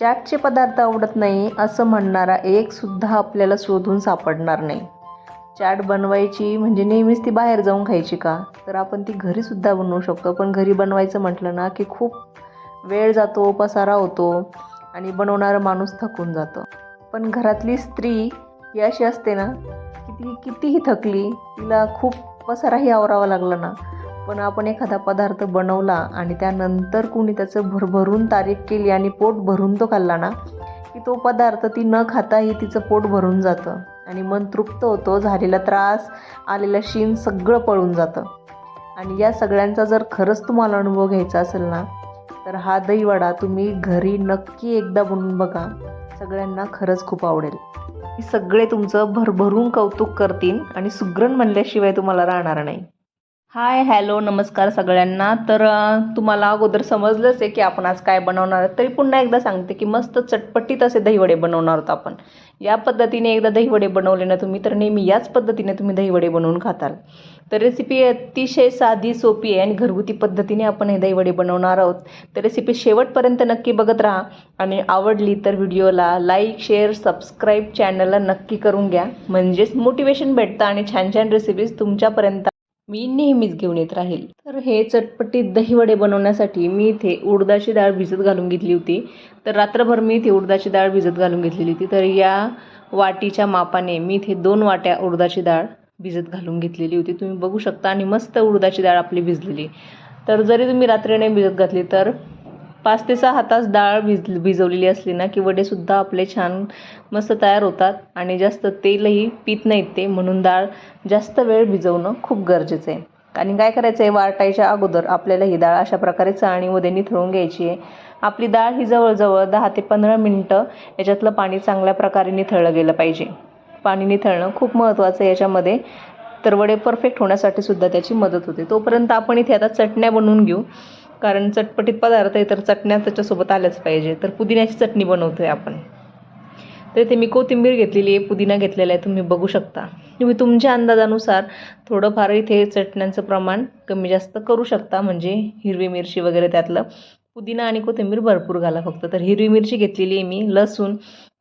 चाटचे पदार्थ आवडत नाही असं म्हणणारा एकसुद्धा आपल्याला शोधून सापडणार नाही. चाट बनवायची म्हणजे नेहमीच ती बाहेर जाऊन खायची का? तर आपण ती घरीसुद्धा बनवू शकतो. पण घरी बनवायचं म्हटलं ना की खूप वेळ जातो पसारा होतो आणि बनवणारा माणूस थकून जातो. पण घरातली स्त्री ही अशी असते ना की ती कितीही थकली तिला खूप पसाराही आवरावा लागला ना पण आपण एखादा पदार्थ बनवला आणि त्यानंतर कुणी त्याचं भरभरून तारीफ केली आणि पोट भरून तो खाल्ला ना की तो पदार्थ ती न खाताही तिचं पोट भरून जातं. आणि मन तृप्त होतो झालेला त्रास आलेला शीन सगळं पळून जातं. आणि या सगळ्यांचा जर खरंच तुम्हाला अनुभव घ्यायचा असेल ना तर हा दहीवडा तुम्ही घरी नक्की एकदा बनवून बघा. सगळ्यांना खरंच खूप आवडेल. हे सगळे तुमचं भरभरून कौतुक करतील आणि सुग्रण म्हणल्याशिवाय तुम्हाला राहणार नाही. हाय हॅलो नमस्कार सगळ्यांना. तर तुम्हाला अगोदर समजलंच आहे की आपण आज काय बनवणार आहोत. तरी पुन्हा एकदा सांगते की मस्त चटपटीत असे दहीवडे बनवणार आहोत आपण. या पद्धतीने एकदा दहीवडे बनवले ना तुम्ही तर नेहमी याच पद्धतीने तुम्ही दहीवडे बनवून खाताल. तर रेसिपी अतिशय साधी सोपी आहे आणि घरगुती पद्धतीने आपण हे दहीवडे बनवणार आहोत. तर रेसिपी शेवटपर्यंत नक्की बघत राहा. आणि आवडली तर व्हिडिओला लाईक शेअर सबस्क्राईब चॅनलला नक्की करून घ्या. म्हणजेच मोटिवेशन भेटतं आणि छान छान रेसिपीज तुमच्यापर्यंत मी नेहमीच घेऊन येत राहील. तर हे चटपटीत दहीवडे बनवण्यासाठी मी इथे उडदाची डाळ भिजत घालून घेतली होती. तर रात्रभर मी इथे उडदाची डाळ भिजत घालून घेतलेली होती. तर या वाटीच्या मापाने मी इथे दोन वाट्या उडदाची डाळ भिजत घालून घेतलेली होती. तुम्ही बघू शकता आणि मस्त उडदाची डाळ आपली भिजलेली. तर जरी तुम्ही रात्रीने भिजत घातली तर पाच ते सहा तास डाळ भिज भिजवलेली असली ना की वडेसुद्धा आपले छान मस्त तयार होतात आणि जास्त तेलही पित नाहीत ते म्हणून डाळ जास्त वेळ भिजवणं खूप गरजेचं आहे. आणि काय करायचं आहे वाटायच्या अगोदर आपल्याला ही डाळ अशा प्रकारे चाळणीमध्ये निथळून घ्यायची आहे. आपली डाळ ही जवळजवळ दहा ते पंधरा मिनटं याच्यातलं पाणी चांगल्या प्रकारे निथळलं गेलं पाहिजे. पाणी निथळणं खूप महत्त्वाचं आहे याच्यामध्ये. तर वडे परफेक्ट होण्यासाठी सुद्धा त्याची मदत होते. तोपर्यंत आपण इथे आता चटण्या बनवून घेऊ. कारण चटपटीत पदार्थ आहे तर चटण्या त्याच्यासोबत आल्याच पाहिजे. तर पुदिन्याची चटणी बनवतो आहे आपण. तर इथे मी कोथिंबीर घेतलेली आहे पुदिना घेतलेला आहे तुम्ही बघू शकता. तुम्ही तुमच्या अंदाजानुसार थोडंफार इथे चटण्यांचं प्रमाण कमी जास्त करू शकता म्हणजे हिरवी मिरची वगैरे त्यातलं. पुदिना आणि कोथिंबीर भरपूर घाला फक्त. तर हिरवी मिरची घेतलेली आहे मी लसूण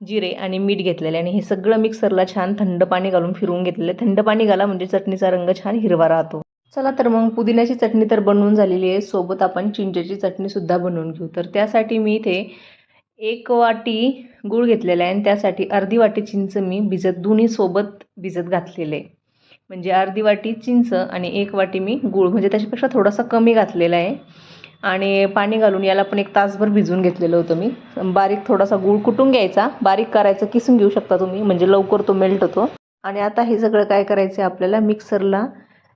जिरे आणि मीठ घेतलेले आणि हे सगळं मिक्सरला छान थंड पाणी घालून फिरवून घेतलेलं आहे. थंड पाणी घाला म्हणजे चटणीचा रंग छान हिरवा राहतो. चला तर मग पुदिन्याची चटणी तर बनवून झालेली आहे. सोबत आपण चिंचेची चटणीसुद्धा बनवून घेऊ. तर त्यासाठी मी इथे एक वाटी गूळ घेतलेला आहे आणि त्यासाठी अर्धी वाटी चिंच मी भिजत दोन्ही सोबत भिजत घातलेले आहे. म्हणजे अर्धी वाटी चिंच आणि एक वाटी मी गूळ. म्हणजे त्याच्यापेक्षा थोडासा कमी घातलेला आहे. आणि पाणी घालून याला पण एक तासभर भिजवून घेतलेलं होतं मी. बारीक थोडासा गूळ कुटून घ्यायचा. बारीक करायचं किसून घेऊ शकता तुम्ही. म्हणजे लवकर तो मेल्ट होतो. आणि आता हे सगळं काय करायचं आहे आपल्याला? मिक्सरला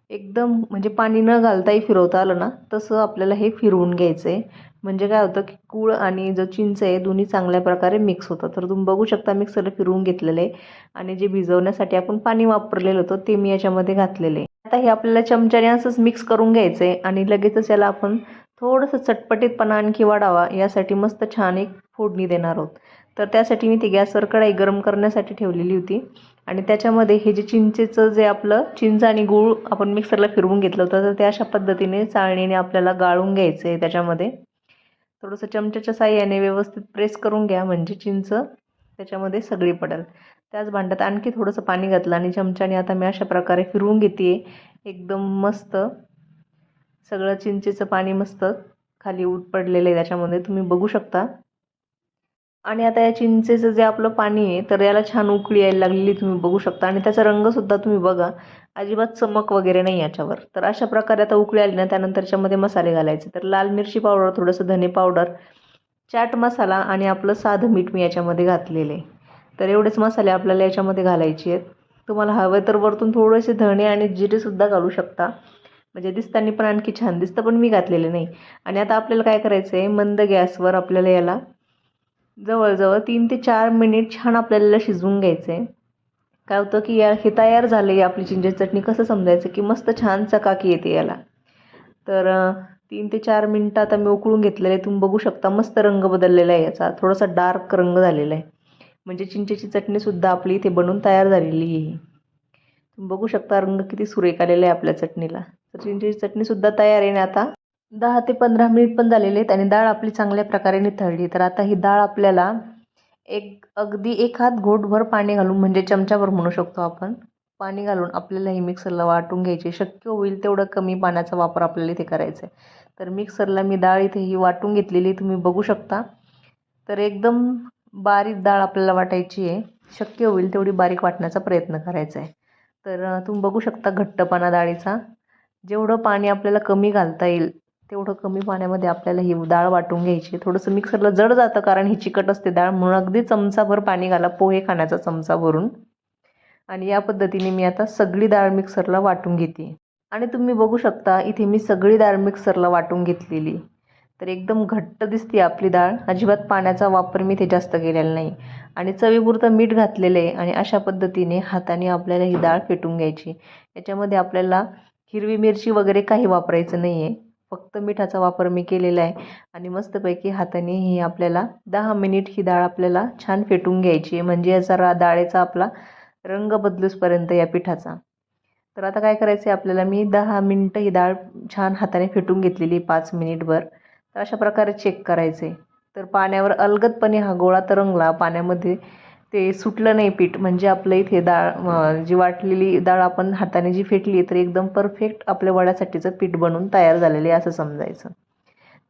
एकदम म्हणजे पाणी न घालताही फिरवता आलं ना तसं आपल्याला हे फिरवून घ्यायचं आहे म्हणजे काय होतं की गूळ आणि जो चिंच आहे दोन्ही चांगल्या प्रकारे मिक्स होतं तर तुम्ही बघू शकता मिक्सरला फिरवून घेतलेलं आहे. आणि जे भिजवण्यासाठी आपण पाणी वापरलेलं होतं ते मी याच्यामध्ये घातलेलं आहे. आता हे आपल्याला चमच्याने असंच मिक्स करून घ्यायचं आहे आणि लगेचच याला आपण थोडंसं चटपटीतपणा आणखी वाढावा यासाठी मस्त छान एक फोडणी देणार आहोत. तर त्यासाठी मी ती गॅसवर कढाई गरम करण्यासाठी ठेवलेली होती. आणि त्याच्यामध्ये हे जे चिंचेचं जे आपलं चिंच आणि गूळ आपण मिक्सरला फिरवून घेतलं होतं तर ते अशा पद्धतीने चाळणीने आपल्याला गाळून घ्यायचं आहे त्याच्यामध्ये. थोडंसं चमच्याच्या साह्याने व्यवस्थित प्रेस करून घ्या म्हणजे चिंच त्याच्यामध्ये सगळी पडेल. त्याच भांड्यात आणखी थोडंसं पाणी घातलं आणि चमच्याने आता मी अशा प्रकारे फिरवून घेते. एकदम मस्त. सगळं चिंचेचं पाणी मस्त खाली उठ पडलेलं आहे त्याच्यामध्ये. तुम्ही बघू शकता. आणि आता या चिंचेचं जे आपलं पाणी आहे तर याला छान उकळी यायला लागलेली तुम्ही बघू शकता. आणि त्याचा रंगसुद्धा तुम्ही बघा. अजिबात चमक वगैरे नाही याच्यावर. तर अशा प्रकारे आता उकळी आली ना त्यानंतर याच्यामध्ये मसाले घालायचे. तर लाल मिरची पावडर थोडंसं धने पावडर चाट मसाला आणि आपलं साधं मीठ मी याच्यामध्ये घातलेलं. आहे तर एवढेच मसाले आपल्याला याच्यामध्ये घालायचे आहेत. तुम्हाला हवे तर वरतून थोडेसे धणे आणि जिरेसुद्धा घालू शकता. म्हणजे दिसताना पण आणखी छान दिसतं पण मी घातलेले नाही. आणि आता आपल्याला काय करायचं आहे मंद गॅसवर आपल्याला याला जवळजवळ तीन ते चार मिनिट छान आपल्याला शिजवून घ्यायचं. आहे काय होतं की या हे तयार झालं आहे आपली चिंचेची चटणी. कसं समजायचं की मस्त छान चकाकी येते याला. तर तीन ते चार मिनटं आता मी उकळून घेतलेले. तुम्ही बघू शकता मस्त रंग बदललेला आहे याचा. थोडासा डार्क रंग झालेला आहे. म्हणजे चिंचेची चटणीसुद्धा आपली इथे बनवून तयार झालेली आहे. तुम्ही बघू शकता रंग किती सुरेख आलेला आहे आपल्या चटणीला. तर चिंचेची चटणीसुद्धा तयार आहे ना आता. दहा ते पंधरा मिनिट पण झालेले आहेत आणि डाळ आपली चांगल्या प्रकारे निथळली. तर आता ही डाळ आपल्याला एक अगदी एक हात घोटभर पाणी घालून म्हणजे चमचाभर म्हणू शकतो आपण पाणी घालून आपल्याला ही मिक्सरला वाटून घ्यायची. शक्य होईल तेवढं कमी पाण्याचा वापर आपल्याला इथे करायचा आहे. तर मिक्सरला मी डाळ इथे ही वाटून घेतलेली तुम्ही बघू शकता. तर एकदम बारीक डाळ आपल्याला वाटायची आहे. शक्य होईल तेवढी बारीक वाटण्याचा प्रयत्न करायचा आहे. तर तुम्ही बघू शकता घट्टपणा डाळीचा. जेवढं पाणी आपल्याला कमी घालता येईल तेवढं कमी पाण्यामध्ये आपल्याला ही डाळ वाटून घ्यायची. थोडंसं मिक्सरला जड जातं कारण ही चिकट असते डाळ. म्हणून अगदी चमचाभर पाणी घाला पोहे खाण्याचा चमचा भरून. आणि या पद्धतीने मी आता सगळी डाळ मिक्सरला वाटून घेते. आणि तुम्ही बघू शकता इथे मी सगळी डाळ मिक्सरला वाटून घेतलेली. तर एकदम घट्ट दिसते आपली डाळ. अजिबात पाण्याचा वापर मी इथे जास्त केलेला नाही. आणि चवीपुरतं मीठ घातलेलं आहे आणि अशा पद्धतीने हाताने आपल्याला ही डाळ फेटून घ्यायची. याच्यामध्ये आपल्याला हिरवी मिरची वगैरे काही वापरायचं नाही आहे फक्त मिठाचा वापर मी केलेला आहे. आणि मस्तपैकी हाताने ही आपल्याला दहा मिनिट ही डाळ आपल्याला छान फेटून घ्यायची आहे. म्हणजे याचा रा डाळेचा आपला रंग बदलूसपर्यंत या पिठाचा. तर आता काय करायचं आहे आपल्याला मी दहा मिनटं ही डाळ छान हाताने फेटून घेतलेली पाच मिनिटभर. तर अशा प्रकारे चेक करायचे तर पाण्यावर अलगदपणे हा गोळा तरंगला. पाण्यामध्ये ते सुटलं नाही पीठ. म्हणजे आपलं इथे डाळ जी वाटलेली डाळ आपण हाताने जी फेटली तर एकदम परफेक्ट आपल्या वड्यासाठीचं पीठ बनून तयार झालेले आहे असं समजायचं.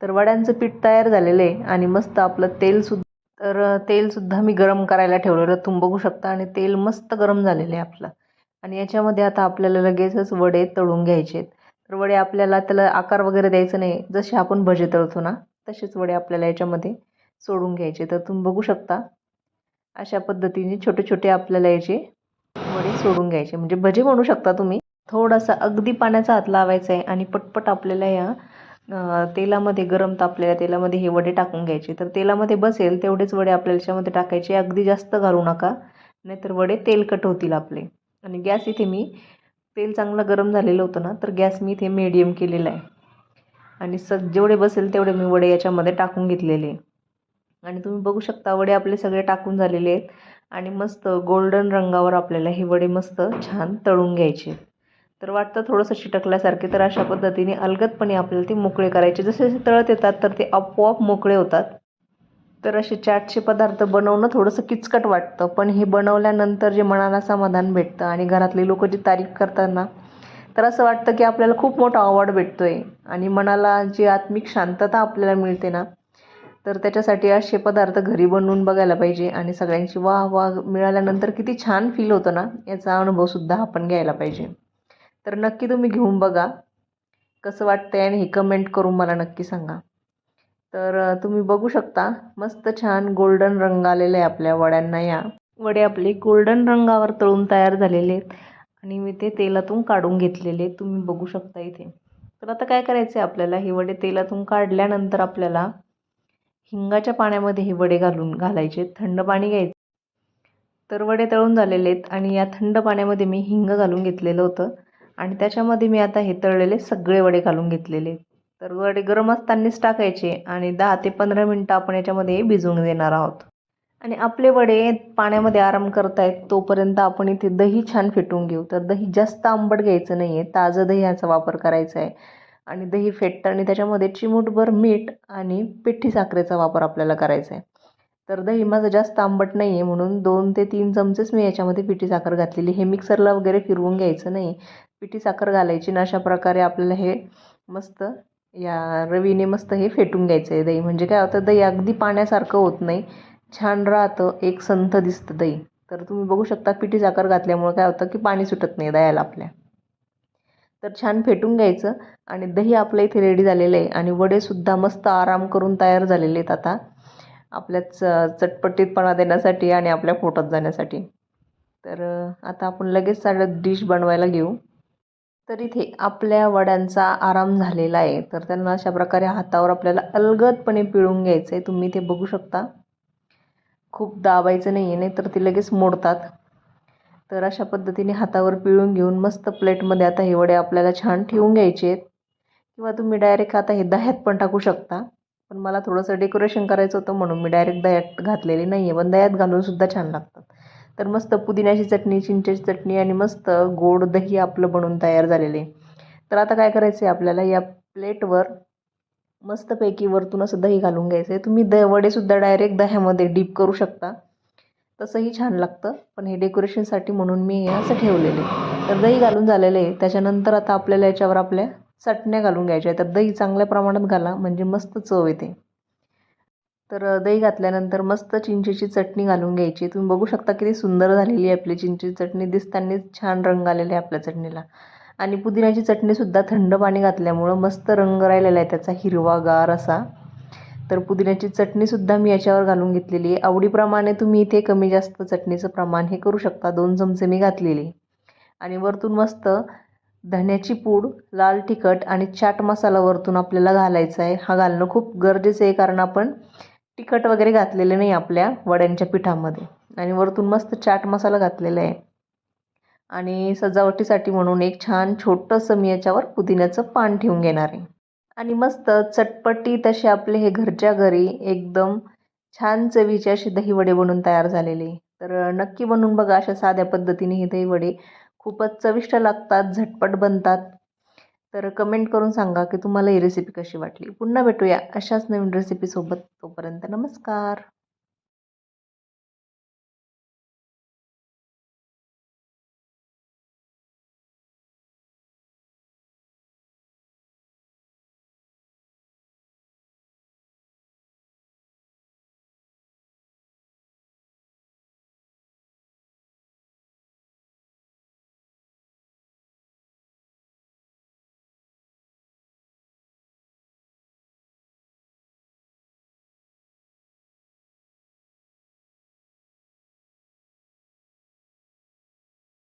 तर वड्यांचं पीठ तयार झालेलं आहे आणि मस्त आपलं तेलसुद्धा तर तेलसुद्धा मी गरम करायला ठेवलेलं तुम्ही बघू शकता. आणि तेल मस्त गरम झालेलं आहे आपलं. आणि याच्यामध्ये आता आपल्याला लगेचच वडे तळून घ्यायचे आहेत. तर वडे आपल्याला त्याला आकार वगैरे द्यायचं नाही. जसे आपण भजे तळतो ना तसेच वडे आपल्याला याच्यामध्ये सोडून घ्यायचे तर तुम्ही बघू शकता अशा पद्धतीने छोटे छोटे आपल्याला याचे वडे सोडून घ्यायचे. म्हणजे भजे म्हणू शकता तुम्ही. थोडासा अगदी पाण्याचा हात लावायचा आहे आणि पटपट आपल्याला या तेलामध्ये गरम तापलेल्या तेलामध्ये हे वडे टाकून घ्यायचे. तर तेलामध्ये बसेल तेवढेच वडे आपल्याला याच्यामध्ये टाकायचे. अगदी जास्त घालू नका. नाहीतर वडे तेलकट होतील आपले. आणि गॅस इथे मी तेल चांगलं गरम झालेलं होतं ना तर गॅस मी इथे मीडियम केलेला आहे. आणि स जेवढे बसेल तेवढे मी वडे याच्यामध्ये टाकून घेतलेले आणि तुम्ही बघू शकता वडे आपले सगळे टाकून झालेले आहेत. आणि मस्त गोल्डन रंगावर आपल्याला हे वडे मस्त छान तळून घ्यायचे. तर वाटतं थोडंसं चिटकल्यासारखे तर अशा पद्धतीने अलगदपणे आपल्याला ते मोकळे करायचे. जसे जसे तळत येतात तर ते आपोआप मोकळे होतात. तर असे चाटचे पदार्थ बनवणं थोडंसं किचकट वाटतं. पण हे बनवल्यानंतर जे मनाला समाधान भेटतं आणि घरातले लोक जी तारीफ करताना तर असं वाटतं की आपल्याला खूप मोठा अवॉर्ड भेटतो आहे आणि मनाला जी आत्मिक शांतता आपल्याला मिळते ना तर त्याच्यासाठी असे पदार्थ घरी बनवून बघायला पाहिजे आणि सगळ्यांची वाह वाह मिळाल्यानंतर किती छान फील होतं ना याचा अनुभवसुद्धा आपण घ्यायला पाहिजे. तर नक्की तुम्ही घेऊन बघा. कसं वाटतं आहे आणि हे कमेंट करून मला नक्की सांगा. तर तुम्ही बघू शकता मस्त छान गोल्डन रंग आलेले आहे आपल्या वड्यांना या. वडे आपले गोल्डन रंगावर तळून तयार झालेले आहेत. आणि मी ते तेलातून काढून घेतलेले तुम्ही बघू शकता इथे. तर आता काय करायचं आहे आपल्याला? हे वडे तेलातून काढल्यानंतर आपल्याला हिंगाच्या पाण्यामध्ये हे वडे घालून घालायचे थंड पाणी घ्यायचं. तर वडे तळून झालेले आहेत आणि या थंड पाण्यामध्ये मी हिंग घालून घेतलेलं होतं. आणि त्याच्यामध्ये मी आता हे तळलेले सगळे वडे घालून घेतलेले आहेत. तर वडे गरम असतानाच टाकायचे आणि दहा ते पंधरा मिनटं आपण याच्यामध्ये भिजवून देणार आहोत. आणि आपले वडे पाण्यामध्ये आराम करतायत तोपर्यंत आपण इथे दही छान फेटून घेऊ. तर दही जास्त आंबट घ्यायचं नाही आहे ताजं दही ह्याचा वापर करायचा आहे. आणि दही फेटताना त्याच्यामध्ये चिमूटभर मीठ आणि पिठी साखरेचा वापर आपल्याला करायचा आहे तर दही माझं जास्त आंबट नाही आहे म्हणून दोन ते तीन चमचेच मी याच्यामध्ये पिठी साखर घातलेली. हे मिक्सरला वगैरे फिरवून घ्यायचं नाही. पिठी साखर घालायची ना अशा प्रकारे आपल्याला हे मस्त या रवीने मस्त हे फेटून घ्यायचं आहे दही. म्हणजे काय होतं दही अगदी पाण्यासारखं होत नाही. छान राहतं एक संथ दिसतं दही. तर तुम्ही बघू शकता पिठी साखर घातल्यामुळं काय होतं की पाणी सुटत नाही दह्याला आपल्या. तर छान फेटून घ्यायचं. आणि दही आपल्या इथे रेडी झालेलं आहे. आणि वडेसुद्धा मस्त आराम करून तयार झालेले आहेत आता. आपल्या च चटपटीतपणा देण्यासाठी आणि आपल्या पोटात जाण्यासाठी. तर आता आपण लगेच साडं डिश बनवायला घेऊ. तर इथे आपल्या वड्यांचा आराम झालेला आहे. तर त्यांना अशा प्रकारे हातावर आपल्याला अलगदपणे पिळून घ्यायचं आहे तुम्ही ते बघू शकता. खूप दाबायचं नाही आहे नाही तर ते लगेच मोडतात. तर अशा पद्धतीने हातावर पिळून घेऊन मस्त प्लेटमध्ये आता हे वडे आपल्याला छान ठेवून घ्यायचे आहेत. किंवा तुम्ही डायरेक्ट आता हे दह्यात पण टाकू शकता. पण मला थोडंसं डेकोरेशन करायचं होतं म्हणून मी डायरेक्ट दह्यात घातलेली नाही आहे पण दह्यात घालूनसुद्धा छान लागतात. तर मस्त पुदिन्याची चटणी चिंचेची चटणी आणि मस्त गोड दही आपलं बनवून तयार झालेले. तर आता काय करायचं आहे आपल्याला? या प्लेटवर मस्तपैकी वरतून असं दही घालून घ्यायचं आहे तुम्ही द वडेसुद्धा डायरेक्ट दह्यामध्ये डीप करू शकता. तसंही छान लागतं पण हे डेकोरेशनसाठी म्हणून मी हे असं ठेवलेले तर दही घालून झालेलं आहे. त्याच्यानंतर आता आपल्याला याच्यावर आपल्या चटण्या घालून घ्यायच्या आहेत. तर दही चांगल्या प्रमाणात घाला म्हणजे मस्त चव येते. तर दही घातल्यानंतर मस्त चिंचेची चटणी घालून घ्यायची. तुम्ही बघू शकता किती सुंदर झालेली आहे आपली चिंचेची चटणी. दिसतानीच छान रंग आलेला आहे आपल्या चटणीला. आणि पुदिन्याची चटणीसुद्धा थंड पाणी घातल्यामुळं मस्त रंग राहिलेला आहे त्याचा हिरवागार असा. तर पुदिन्याची चटणीसुद्धा मी याच्यावर घालून घेतलेली आहे. आवडीप्रमाणे तुम्ही इथे कमी जास्त चटणीचं प्रमाण हे करू शकता. दोन चमचे मी घातलेली. आणि वरतून मस्त धण्याची पूड लाल तिखट आणि चाट मसाला वरतून आपल्याला घालायचा आहे. हा घालणं खूप गरजेचं आहे कारण आपण तिखट वगैरे घातलेले नाही आपल्या वड्यांच्या पिठामध्ये. आणि वरतून मस्त चाट मसाला घातलेला आहे. आणि सजावटीसाठी म्हणून एक छान छोटंसं मी याच्यावर पुदिन्याचं पान ठेवून घेणार आहे. आणि मस्त चटपटी तसे आपले हे घरच्या घरी एकदम छान चवीचे असे दहीवडे बनून तयार झालेले. तर नक्की बनवून बघा अशा साध्या पद्धतीने हे दहीवडे. खूपच चविष्ट लागतात झटपट बनतात. तर कमेंट करून सांगा की तुम्हाला ही रेसिपी कशी वाटली? पुन्हा भेटूया अशाच नवीन रेसिपीसोबत तोपर्यंत नमस्कार.